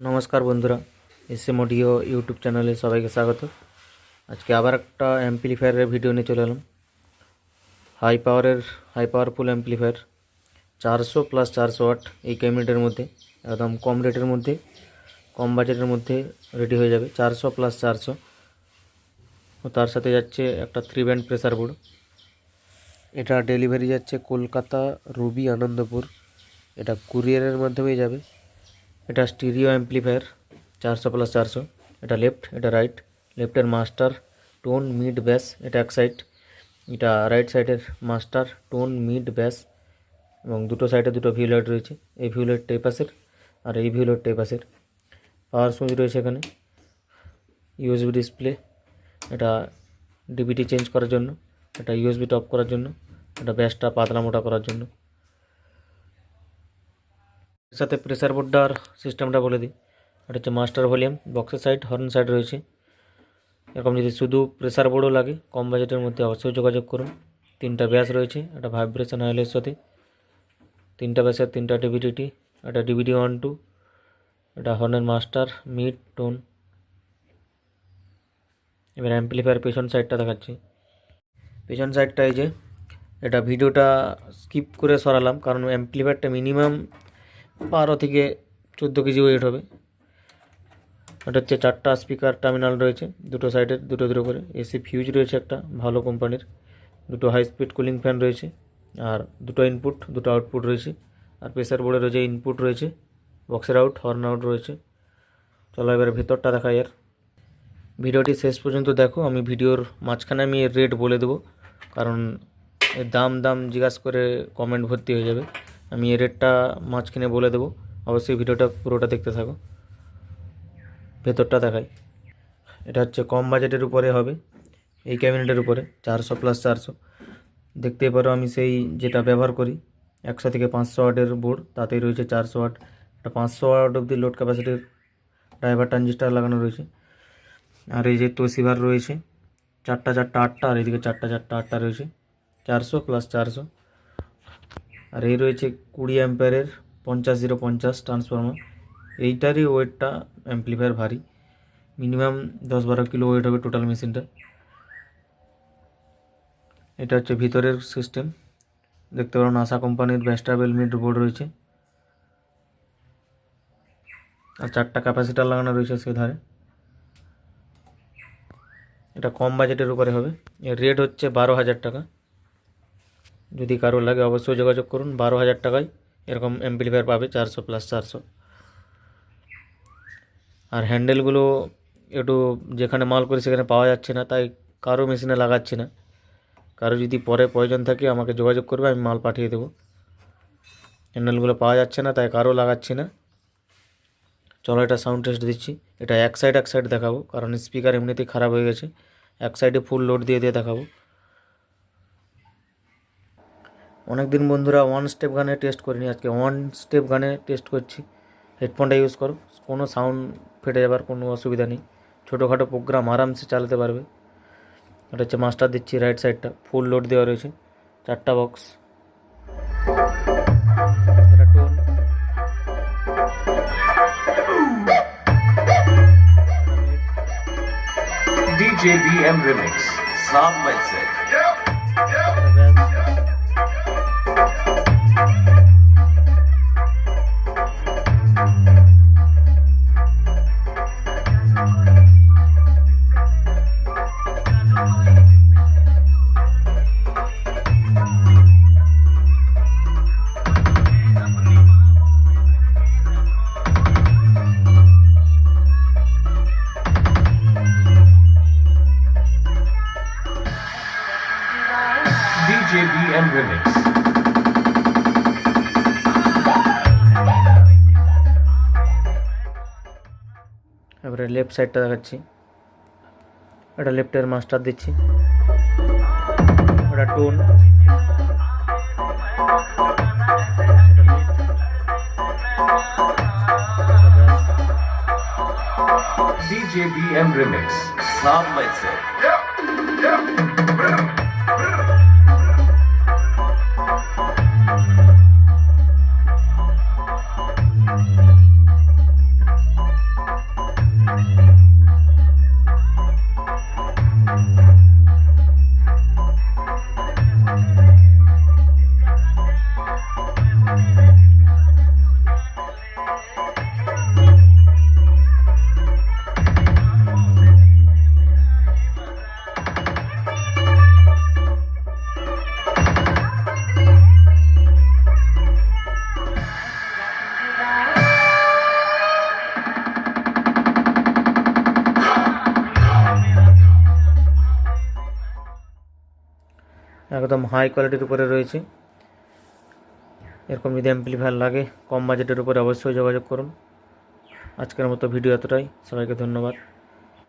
নমস্কার বন্ধুরা S M audio YouTube চ্যানেলে সবাইকে স্বাগত। আজকে আবার একটা অ্যাম্পলিফায়ারের ভিডিও নিয়ে চলে এলাম। হাই পাওয়ারের, হাই পাওয়ারফুল অ্যাম্পলিফায়ার, চারশো প্লাস চারশো ওয়াট এই ক্যাবিনেটের মধ্যে, একদম কম রেটের মধ্যে, কম বাজেটের মধ্যে রেডি হয়ে যাবে, চারশো প্লাস চারশো। তার সাথে যাচ্ছে একটা থ্রি ব্যান্ড প্রেসার বোর্ড এটা ডেলিভারি যাচ্ছে কলকাতা, রুবি, আনন্দপুর। এটা কুরিয়ারের মাধ্যমেই যাবে। এটা স্টিরিও অ্যাম্পলিফায়ার, চারশো প্লাস চারশো। এটা লেফট এটা রাইট লেফটের মাস্টার টোন মিড ব্যাস এটা এক সাইড এটা রাইট সাইডের মাস্টার টোন মিড ব্যাস এবং দুটো সাইডে দুটো ভিউলাইট রয়েছে। এই ভিউলাইটটা এই পাশের আর এই ভিউলাইটটা এই পাশের। পাওয়ার সুইচ রয়েছে এখানে। ইউএসবি ডিসপ্লে এটা ডিবিটি চেঞ্জ করার জন্য, এটা ইউএসবি টপ করার জন্য, এটা ব্যাসটা পাতলা মোটা করার জন্য। সাথে প্রেসার বোর্ডটার সিস্টেমটা বলে দিই। এটা হচ্ছে মাস্টার ভলিউম বক্সের সাইড হর্ন সাইড রয়েছে। এরকম যদি শুধু প্রেসার বোর্ডও লাগে, কম বাজেটের মধ্যে অবশ্যই যোগাযোগ করুন। তিনটা ব্যাস রয়েছে একটা ভাইব্রেশন অয়েলের সাথে। তিনটা ব্যাসের তিনটা ডিভিডিটি একটা ডিভিডি ওয়ান টু এটা হর্নের মাস্টার মিড টোন এবার অ্যাম্পলিফায়ার পেছন সাইডটা দেখাচ্ছি। পেছন সাইডটা এই যে, এটা ভিডিওটা স্কিপ করে সরালাম, কারণ অ্যাম্পলিফায়ারটা মিনিমাম বারো থেকে চোদ্দ কেজি ওয়েট হবে। এটা হচ্ছে চারটা স্পিকার টার্মিনাল রয়েছে দুটো সাইডের দুটো দুটো করে। এসি ফিউজ রয়েছে একটা, ভালো কোম্পানির দুটো হাই স্পিড কুলিং ফ্যান রয়েছে আর দুটো ইনপুট দুটো আউটপুট রয়েছে। আর প্রেসার বোর্ডের রয়েছে ইনপুট রয়েছে বক্সের আউট হর্ন আউট রয়েছে। চলো এবার ভেতরটা দেখাই আর ভিডিওটি শেষ পর্যন্ত দেখো, আমি ভিডিওর মাঝখানে আমি এর রেট বলে দেবো। কারণ এর দাম দাম জিজ্ঞাসা করে কমেন্ট ভর্তি হয়ে যাবে। আমি এর রেটটা মাঝখানে বলে দেবো। অবশ্যই ভিডিওটা পুরোটা দেখতে থাকো। ভেতরটা দেখাই। এটা হচ্ছে কম বাজেটের উপরে হবে। এই ক্যাবিনেটের উপরে চারশো প্লাস চারশো। দেখতেই পারো আমি সেই যেটা ব্যবহার করি, একশো থেকে পাঁচশো ওয়াটের বোর্ড তাতেই রয়েছে চারশো ওয়াট। একটা পাঁচশো ওয়াট অবধি লোড ক্যাপাসিটির ড্রাইভার ট্রানজিস্টার লাগানো রয়েছে। আর এই যে তোসিভার রয়েছে, চারটা চারটা আটটা, আর এদিকে চারটা চারটা আটটা রয়েছে। চারশো প্লাস চারশো। আর এই রয়েছে কুড়ি অ্যাম্পায়ারের পঞ্চাশ জিরো পঞ্চাশ ট্রান্সফর্মার। এইটারই ওয়েটটা অ্যাম্পলিফায়ার ভারী। মিনিমাম দশ বারো কিলো ওয়েট হবে টোটাল মেশিনটা। এটা হচ্ছে ভিতরের সিস্টেম। দেখতে পারো নাসা কোম্পানির ব্যাস্টাবেল মিড বোর্ড রয়েছে। আর চারটা ক্যাপাসিটার লাগানো রয়েছে সে ধারে। এটা কম বাজেটের উপরে হবে। এর রেট হচ্ছে বারো হাজার টাকা। যদি কারও লাগে অবশ্যই যোগাযোগ করুন, বারো হাজার টাকায় এরকম অ্যাম্পলিফায়ার পাবে, চারশো প্লাস চারশো। আর হ্যান্ডেলগুলো একটু যেখানে মাল করি সেখানে পাওয়া যাচ্ছে না, তাই কারও মেশিনে লাগাচ্ছি না। কারও যদি পরে প্রয়োজন থাকে আমাকে যোগাযোগ করবে, আমি মাল পাঠিয়ে দেবো। হ্যান্ডেলগুলো পাওয়া যাচ্ছে না, তাই কারও লাগাচ্ছি না। চলো এটা সাউন্ড টেস্ট দিচ্ছি। এটা এক সাইড এক সাইড দেখাবো, কারণ স্পিকার এমনিতেই খারাপ হয়ে গেছে। এক সাইডে ফুল লোড দিয়ে দিয়ে দেখাবো। অনেক দিন বন্ধুরা ওয়ান স্টেপ গানে টেস্ট করিনি আজকে। ওয়ান স্টেপ গানে টেস্ট করছি। হেডফোনটা ইউজ করো। কোনো সাউন্ড ফেটে যাবার কোনো অসুবিধা নেই। ছোটোখাটো প্রোগ্রাম আরামসে চালাতে পারবে। এটা হচ্ছে মাস্টার দিচ্ছি রাইট সাইডটা ফুল লোড দেওয়া রয়েছে। চারটা বক্স এটা tone DJ BM Remix. Sound Mindset. এটা ব্যাস DJ BM Remix. এবারে লেফট সাইডটা দেখাচ্ছি এটা লেফটের মাস্টার দিচ্ছি এটা tone DJ BM Remix. Sound Mindset. একদম হাই কোয়ালিটির উপরে রয়েছে। এরকম যদি অ্যাম্পলিফায়ার লাগে, কম বাজেটের উপরে অবশ্যই যোগাযোগ করুন। আজকের মতো ভিডিও এতটাই। সবাইকে ধন্যবাদ।